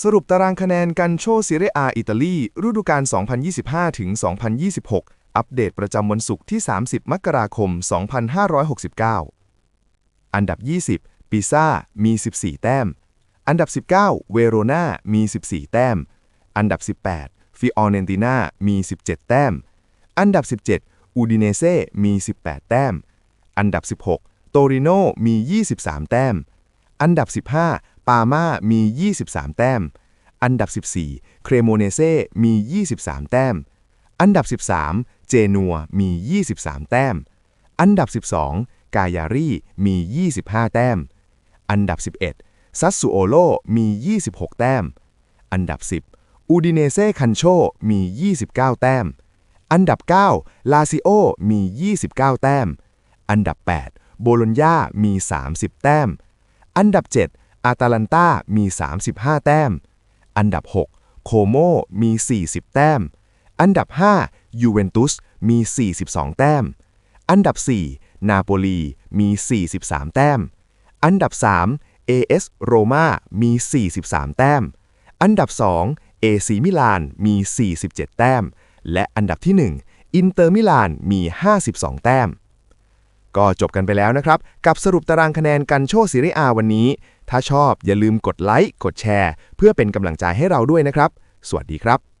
สรุปตารางคะแนนกันโชซีเรอาอิตาลีฤดูกาล 2025 ถึง 2026 อัปเดตประจำวันศุกร์ที่ 30 มกราคม 2569 อันดับ 20 ปิซ่า มี 14 แต้ม อันดับ 19 เวโรนามี 14 แต้ม อันดับ 18 ฟิออเรนติน่า มี 17 แต้ม อันดับ 17 อูดิเนเซ่ มี 18 แต้ม อันดับ 16 โตริโน มี 23 แต้ม อันดับ 15 ปาม่ามี 23 แต้ม อันดับ 14 เครโมเนเซ่มี 23 แต้ม อันดับ 13 เจนัวมี 23 แต้ม อันดับ 12 กายารีมี 25 แต้ม อันดับ 11 ซัสซูโอโลมี 26 แต้ม อันดับ 10 อูดิเนเซ่คันโชมี 29 แต้ม อันดับ 9 ลาซิโอมี 29 แต้ม อันดับ 8 โบโลญญามี 30 แต้ม อันดับ 7 อาตาลันตามี 35 แต้ม อันดับ 6 โคโมมี 40 แต้ม อันดับ 5 ยูเวนตุสมี 42 แต้ม อันดับ 4 นาโปลีมี 43 แต้ม อันดับ 3 AS โรมามี 43 แต้ม อันดับ 2 AC มิลานมี 47 แต้ม และอันดับที่ 1 อินเตอร์มิลานมี 52 แต้มก็จบกันไปแล้วนะครับ กับสรุปตารางคะแนนกันโชซีรีอาวันนี้ ถ้าชอบอย่าลืมกดไลค์กดแชร์ เพื่อเป็นกำลังใจให้เราด้วยนะครับ สวัสดีครับ